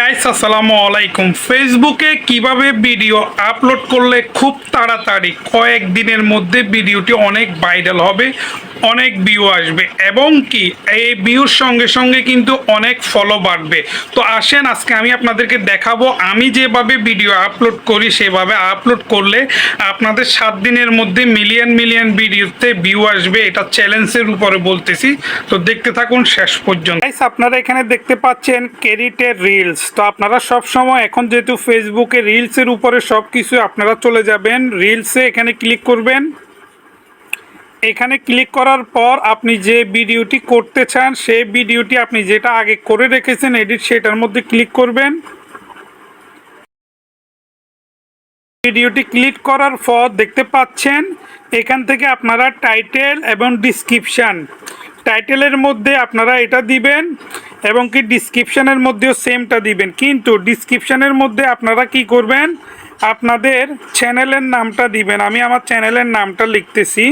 Guys আসসালামু আলাইকুম। ফেসবুকে কীভাবে ভিডিও আপলোড করলে খুব তাড়াতাড়ি কয়েক দিনের মধ্যে ভিডিওটি অনেক ভাইরাল হবে? অনেক ভিউ আসবে এবং কি, এই ভিউর সঙ্গে সঙ্গে কিন্তু অনেক ফলো বাড়বে। তো আসেন, আজকে আমি আপনাদেরকে দেখাবো, আমি যেভাবে ভিডিও আপলোড করি, সেভাবে আপলোড করলে আপনাদের সাত দিনের মধ্যে মিলিয়ন মিলিয়ন ভিডিওতে ভিউ আসবে। এটা চ্যালেঞ্জের উপরে বলতেছি। তো দেখতে থাকুন শেষ পর্যন্ত। আপনারা এখানে দেখতে পাচ্ছেন ক্রেডিটের রিলস তো আপনারা সব সময় এখন যেহেতু ফেসবুকে রিলসের উপরে সব কিছু আপনারা চলে যাবেন রিলসে এখানে ক্লিক করবেন। এখানে ক্লিক করার পর আপনি যে ভিডিওটি করতে চান, সেই ভিডিওটি আপনি যেটা আগে করে রেখেছেন, এডিট সেটার মধ্যে ক্লিক করবেন। ভিডিওটি ক্লিক করার পর দেখতে পাচ্ছেন, এখান থেকে আপনারা টাইটেল এবং ডিসক্রিপশান, টাইটেলের মধ্যে আপনারা এটা দিবেন এবং কি ডিসক্রিপশানের মধ্যেও সেমটা দিবেন। কিন্তু ডিসক্রিপশানের মধ্যে আপনারা কি করবেন, আপনাদের চ্যানেলের নামটা দিবেন। আমি আমার চ্যানেলের নামটা লিখতেছি।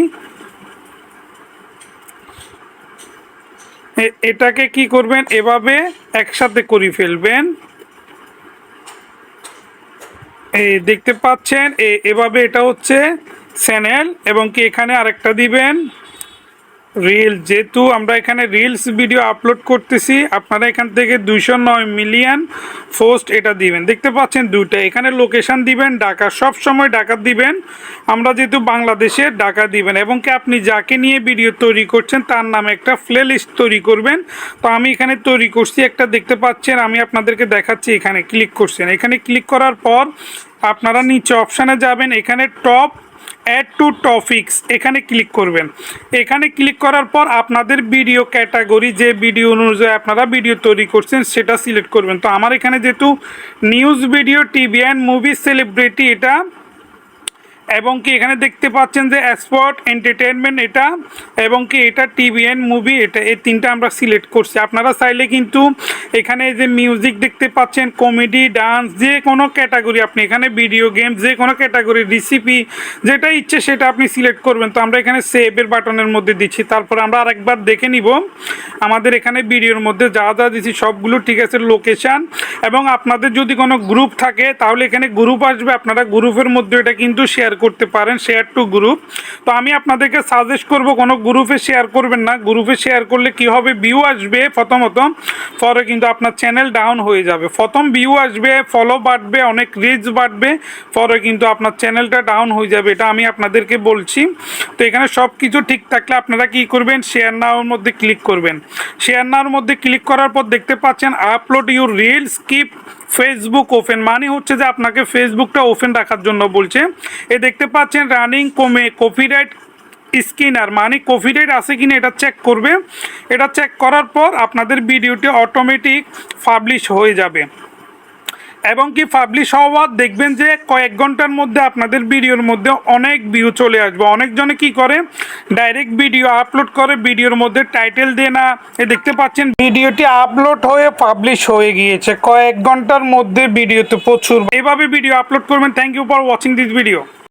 এটাকে কি করবেন? এভাবে একসাথে করে ফেলবেন। এই দেখতে পাচ্ছেন এভাবে এটা হচ্ছে চ্যানেল এবং কি এখানে আরেকটা দিবেন? রিল যেহেতু আমরা এখানে রিলস ভিডিও আপলোড করতেছি, আপনারা এখান থেকে দুইশো নয় মিলিয়ন পোস্ট এটা দিবেন। দেখতে পাচ্ছেন দুইটা। এখানে লোকেশন দিবেন, ঢাকা, সব সময় ঢাকা দিবেন। আমরা যেহেতু বাংলাদেশে ঢাকা দিবেন, এবং কি আপনি যাকে নিয়ে ভিডিও তৈরি করছেন, তার নামে একটা প্লে লিস্ট তৈরি করবেন। তো আমি এখানে তৈরি করছি একটা, দেখতে পাচ্ছেন, আমি আপনাদেরকে দেখাচ্ছি এখানে ক্লিক করছেন। এখানে ক্লিক করার পর আপনারা নিচে অপশানে যাবেন, এখানে টপ অ্যাড টু টপিক্স এখানে ক্লিক করবেন। এখানে ক্লিক করার পর আপনাদের ভিডিও ক্যাটাগরি যে ভিডিও অনুযায়ী আপনারা ভিডিও তৈরি করছেন, সেটা সিলেক্ট করবেন। তো আমার এখানে যেহেতু news video TV and movie celebrity এটা এবং কি এখানে দেখতে পাচ্ছেন যে স্পট এন্টারটেনমেন্ট এটা এবং কি এটা টিভি অ্যান্ড মুভি এটা এই তিনটা আমরা সিলেক্ট করছি। আপনারা চাইলে কিন্তু এখানে যে মিউজিক দেখতে পাচ্ছেন কমেডি ডান্স যে কোনো ক্যাটাগরি আপনি এখানে ভিডিও গেম যে কোনো ক্যাটাগরি রেসিপি যেটা ইচ্ছে সেটা আপনি সিলেক্ট করবেন। তো আমরা এখানে সেভের বাটনের মধ্যে দিচ্ছি। তারপর আমরা আরেকবার দেখে নিব আমাদের এখানে ভিডিওর মধ্যে যা যা দিচ্ছি সবগুলো ঠিক আছে লোকেশান এবং আপনাদের যদি কোনো গ্রুপ থাকে, তাহলে এখানে গ্রুপ আসবে। আপনারা গ্রুপের মধ্যে এটা কিন্তু শেয়ার করতে পারেন শেয়ার টু গ্রুপ তো আমি আপনাদেরকে সাজেস্ট করব, কোনো গ্রুপে শেয়ার করবেন না। গ্রুপে শেয়ার করলে কি হবে? ভিউ আসবে প্রথমত। পরে কিন্তু আপনার চ্যানেল ডাউন হয়ে যাবে। প্রথম ভিউ আসবে ফলো বাড়বে, অনেক রিচ বাড়বে। পরে কিন্তু আপনার চ্যানেলটা ডাউন হয়ে যাবে। এটা আমি আপনাদেরকে বলছি। তো এখানে সব কিছু ঠিক থাকলে আপনারা কি করবেন? শেয়ার নাওয়ার মধ্যে ক্লিক করবেন। শেয়ার নাওয়ার মধ্যে ক্লিক করার পর দেখতে পাচ্ছেন upload your reels keep Facebook open মানে হচ্ছে যে আপনাকে ফেসবুকটা ওপেন রাখার জন্য বলছে। এ দেখতে পাচ্ছেন রানিং কমে কপিরাইট স্ক্যানার মানে কপিরাইট আছে কিনা এটা চেক করবে। এটা চেক করার পর আপনাদের ভিডিওটি অটোমেটিক পাবলিশ হয়ে যাবে। এবং কি পাবলিশ হওয়ার দেখবেন যে কয়েক ঘণ্টার মধ্যে আপনাদের ভিডিওর মধ্যে অনেক ভিউ চলে আসবে। অনেকজনে কি করে? ডাইরেক্ট ভিডিও আপলোড করে, ভিডিওর মধ্যে টাইটেল দিয়ে না। এ দেখতে পাচ্ছেন, ভিডিওটি আপলোড হয়ে পাবলিশ হয়ে গিয়েছে। কয়েক ঘণ্টার মধ্যে ভিডিওতে প্রচুর। এভাবে ভিডিও আপলোড করবেন। Thank you for watching this video